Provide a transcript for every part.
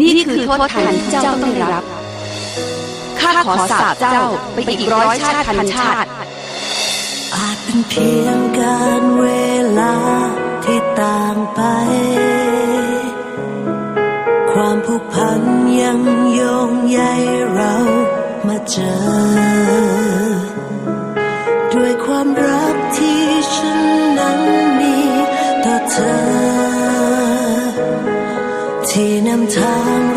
นี่คือโทษทันที่เจ้าต้องได้รับ ข้าขอสาบเจ้าไปอีกร้อยชาติพันชาติ อาจเป็นเพียงการเวลาที่ต่างไป ความผูกพันยังโยงใยเรามาเจอ ด้วยความรักที่ฉันนั้นมีต่อเธอ ที่นำทาง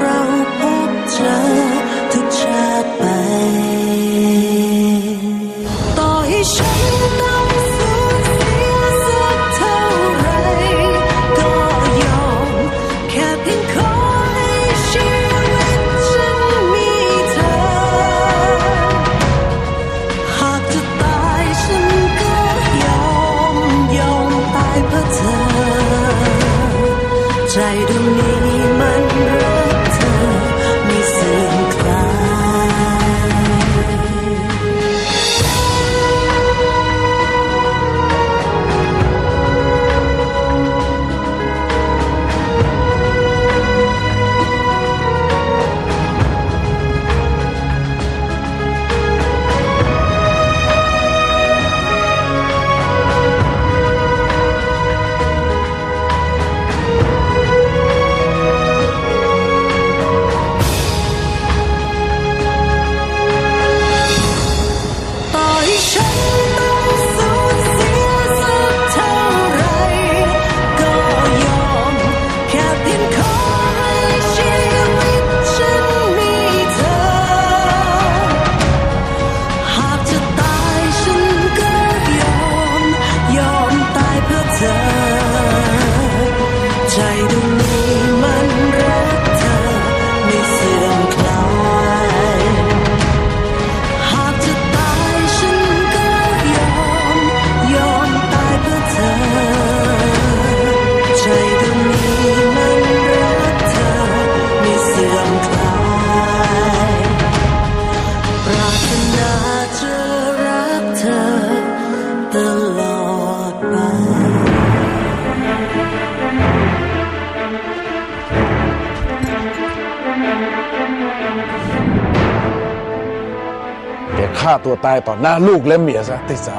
ฆ่าตัวตายต่อหน้าลูกและเมียซะติสา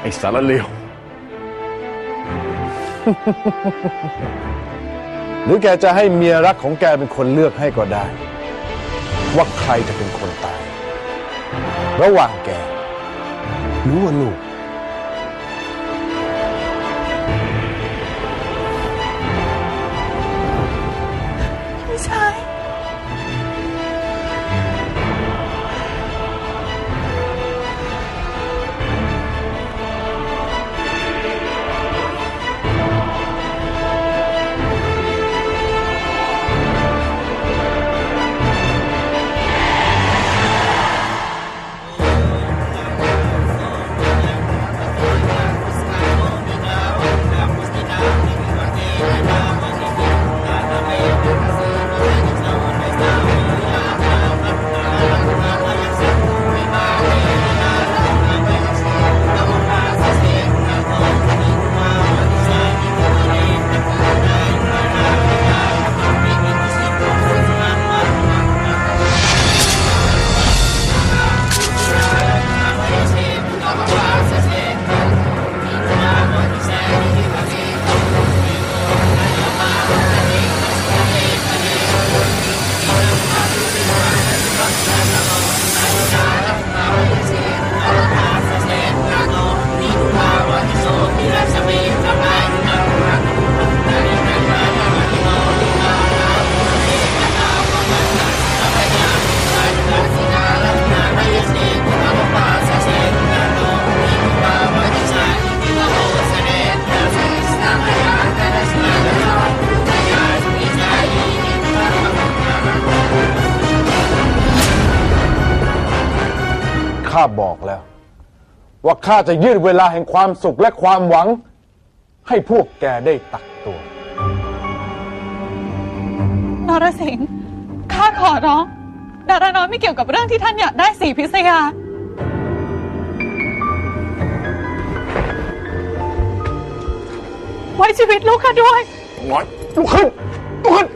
ไอ้สารเลว หรือแกจะให้เมียรักของแกเป็นคนเลือกให้ก็ได้ ว่าใครจะเป็นคนตาย ระหว่างแกหรือว่าลูก ข้าบอกแล้ว ว่าข้าจะยืดเวลาแห่งความสุขและความหวัง ให้พวกแกได้ตักตัว นรสิงห์ข้าขอร้อง ดาราน้อยไม่เกี่ยวกับเรื่องที่ท่านอยากได้สีพิษยา ไว้ชีวิตลูกข้าด้วยงอยลุกขึ้นลุกขึ้น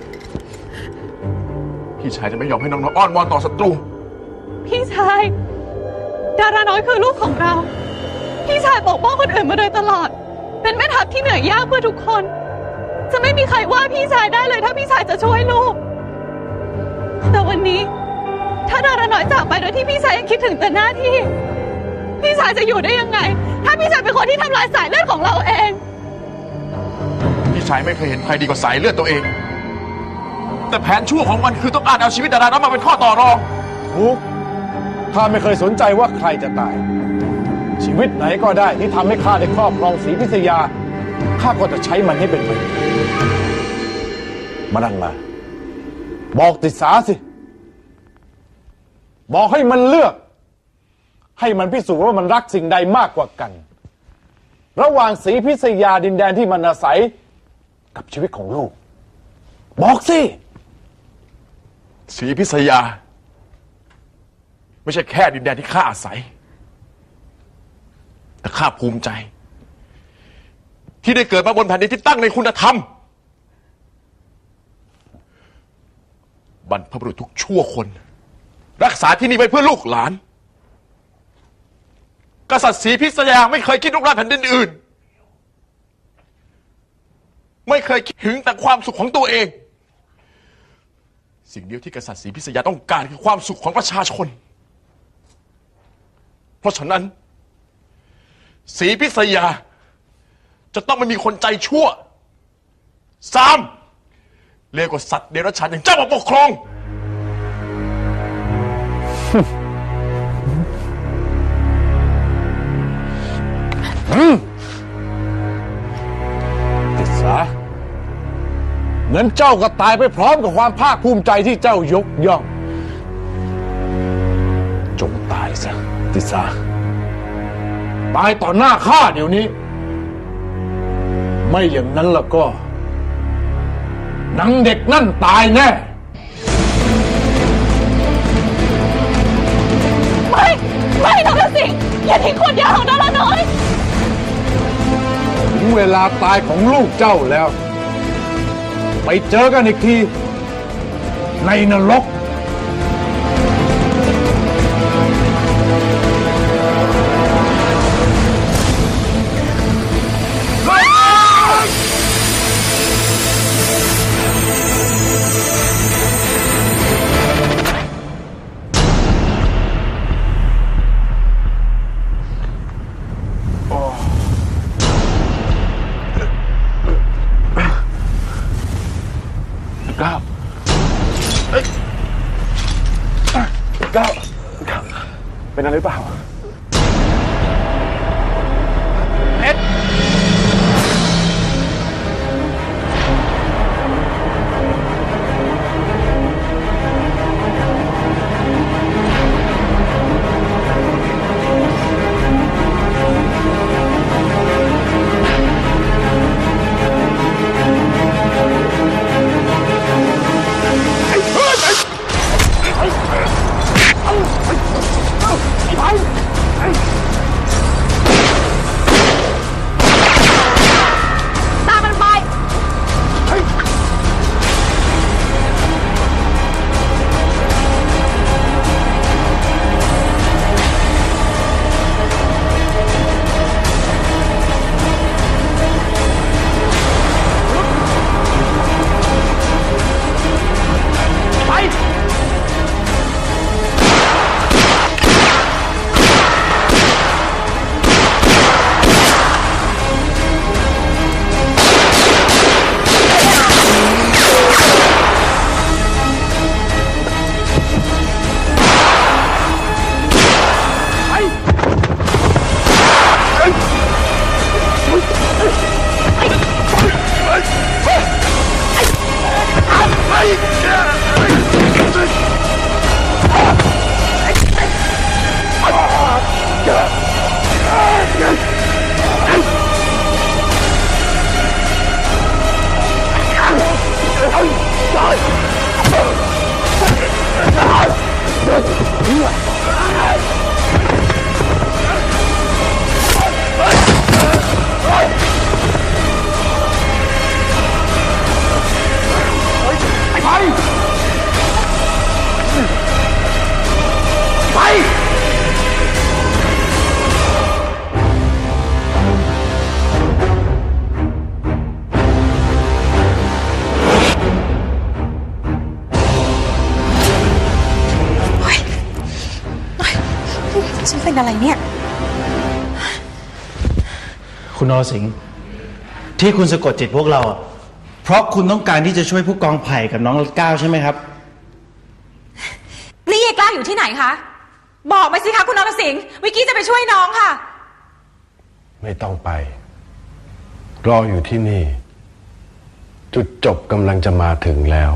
พี่ชายจะไม่ยอมให้น้องๆอ้อนวอนต่อศัตรู พี่ชาย ดาราน้อยคือลูกของเรา พี่ชายปกป้องคนอื่นมาโดยตลอด เป็นแม่ทัพที่เหนื่อยยากเพื่อทุกคน จะไม่มีใครว่าพี่ชายได้เลยถ้าพี่ชายจะช่วยลูก แต่วันนี้ ถ้าดาราน้อยจากไปโดยที่พี่ชายยังคิดถึงแต่หน้าที่ พี่ชายจะอยู่ได้ยังไง ถ้าพี่ชายเป็นคนที่ทำลายสายเลือดของเราเอง พี่ชายไม่เคยเห็นใครดีกว่าสายเลือดตัวเอง แต่แผนชั่วของมันคือต้องการเอาชีวิตดาราน้อยมาเป็นข้อต่อรองทุก ข้าไม่เคยสนใจว่าใครจะตาย ชีวิตไหนก็ได้ที่ทำให้ข้าได้ครอบครองศรีพิทยา ข้าก็จะใช้มันให้เป็นประโยชน์มานั่งมา บอกติดสาสิ บอกให้มันเลือก ให้มันพิสูจน์ว่ามันรักสิ่งใดมากกว่ากัน ระหว่างศรีพิทยาดินแดนที่มันอาศัยกับชีวิตของลูก บอกสิศรีพิษยา ไม่ใช่แค่ดินแดนที่ข้าอาศัย แต่ข้าภูมิใจ ที่ได้เกิดมาบนแผ่นดินที่ตั้งในคุณธรรม บรรพบุรุษทุกชั่วคน รักษาที่นี่ไว้เพื่อลูกหลาน กษัตริย์ศรีพิษยาไม่เคยคิดลุกรานแผ่นดินอื่น ไม่เคยคิดถึงแต่ความสุขของตัวเอง สิ่งเดียวที่กษัตริย์ศรีพิษยาต้องการคือความสุขของประชาชน ราะฉะนั้นศรีพิษยา จะต้องไม่มีคนใจชั่วสามเลวกว่าสัตว์เดรัจฉานอย่างเจ้ามาปกครอง ติดสาเหมือนเจ้าก็ตายไปพร้อมกับความภาคภูมิใจที่เจ้ายกย่อง จงตายซะ ติดสาตายต่อหน้าข้าเดี๋ยวนี้ ไม่อย่างนั้นแล้วก็หนังเด็กนั่นตายแน่ ไม่ ไม่นรสิงห์อย่าทิ้งคนยาวของดาราน้อยถึงเวลาตายของลูกเจ้าแล้ว ไปเจอกันอีกที ในนรก do it. อะไรเนี่ย คุณนรสิงห์ที่คุณสะกดจิตพวกเราอะเพราะคุณต้องการที่จะช่วยผู้กองไผ่กับน้องก้าวใช่ไหมครับ นี่ยายกล้าอยู่ที่ไหนคะ บอกมาสิคะคุณนรสิงห์วิกกี้จะไปช่วยน้องค่ะ ไม่ต้องไป รออยู่ที่นี่ จุดจบกำลังจะมาถึงแล้ว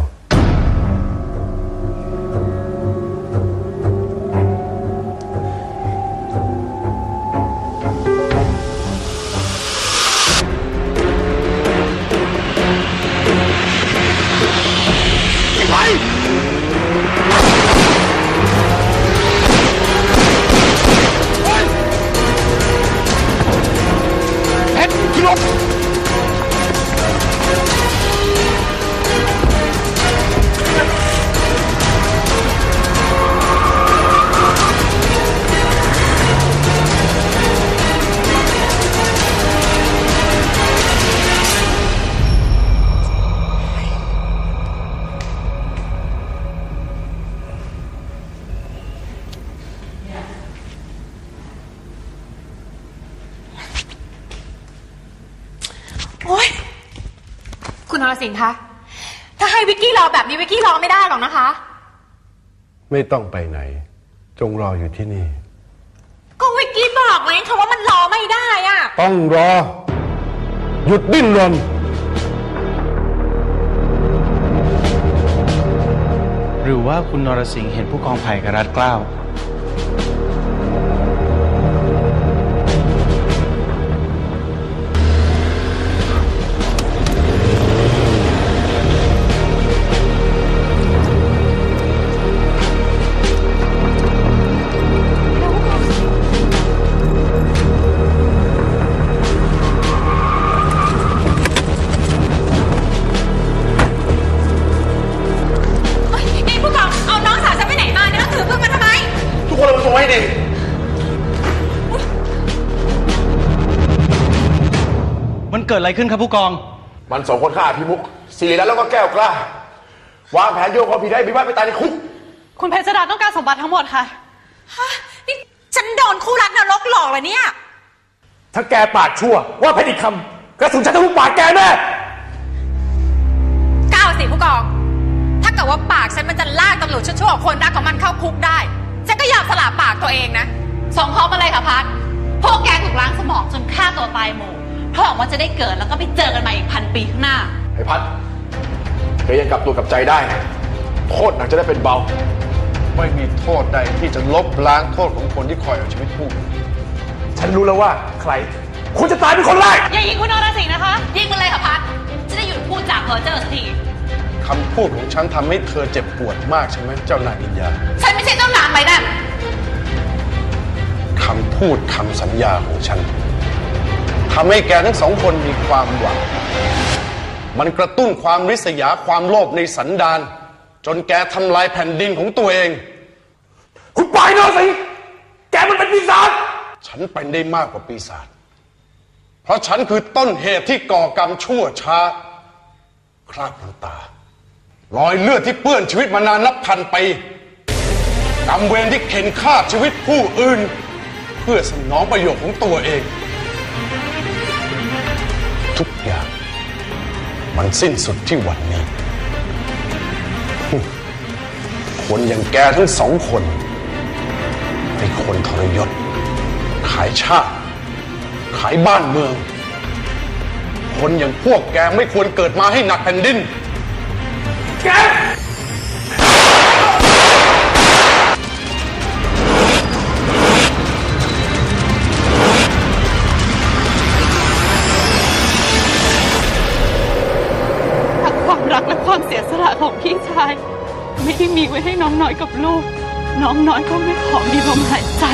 โอ๊ยคุณนรสิงห์คะ ถ้าให้วิกกี้รอแบบนี้วิกกี้รอไม่ได้หรอกนะคะ ไม่ต้องไปไหน จงรออยู่ที่นี่ ก็วิกกี้บอกเลยค่ะว่ามันรอไม่ได้อะต้องรอ หยุดดิ้นรนหรือว่าคุณนรสิงห์เห็นผู้กองไผ่กับรัดเกล้า กิดอะไรขึ้นครับผู้กอง มันสองคนฆ่าพี่มุกสิริรัตน์แล้วก็แก้วกล้าวางแผนโยงความผิดให้พี่บ้านไปตายในคุก คุณเพชรดาต้องการสมบัติทั้งหมดค่ะ ฮะ นี่ฉันโดนคู่รักนรกหลอกเลยเนี่ย ถ้าแกปากชั่ว ว่าเพชรอีกคำกระสุนฉันทะลุปากแกแน่ก้าวสิผู้กอง ถ้าเกิดว่าปากฉันมันจะลากตำรวจชั่วๆคนรักของมันเข้าคุกได้ ฉันก็ยอมสละปากตัวเองนะสองพร้อมอะไรคะพัดพวกแกถูกล้างสมองจนฆ่าตัวตายหมู่ เพราะหวังว่าจะได้เกิดแล้วก็ไปเจอกันใหม่อีกพันปีข้างหน้า ไอ้พัดแกยังกลับตัวกลับใจได้นะโทษหนักจะได้เป็นเบา ไม่มีโทษใดที่จะลบล้างโทษของคนที่คอยเอาชีวิตผู้อื่นฉันรู้แล้วว่าใคร คุณจะตายเป็นคนแรกอย่ายิงคุณนรสิงห์นะคะ ยิงมันเลยค่ะพัดจะได้หยุดพูดจากเพอเจอสักทีคำพูดของฉันทำให้เธอเจ็บปวดมากใช่ไหมเจ้านายอินยาฉันไม่ใช่เจ้านางใบนั่นคำพูดคำสัญญาของฉัน ทำให้แกทั้งสองคนมีความหวัง มันกระตุ้นความริษยาความโลภในสันดาน จนแกทำลายแผ่นดินของตัวเอง คุณปล่อยนรสิงห์แกมันเป็นปีศาจ ฉันเป็นได้มากกว่าปีศาจ เพราะฉันคือต้นเหตุที่ก่อกรรมชั่วช้า คราบน้ำตา รอยเลือดที่เปื้อนชีวิตมานานนับพันปีกรรมเวรที่เข็นฆ่าชีวิตผู้อื่น เพื่อสนองประโยชน์ของตัวเอง มันสิ้นสุดที่วันนี้ คนอย่างแกทั้งสองคนเป็นคนทรยศ ขายชาติ ขายบ้านเมือง คนอย่างพวกแกไม่ควรเกิดมาให้หนักแผ่นดิน ไว้ให้น้องน้อยกับลูก น้องน้อยก็ไม่ขอมีลมหายใจ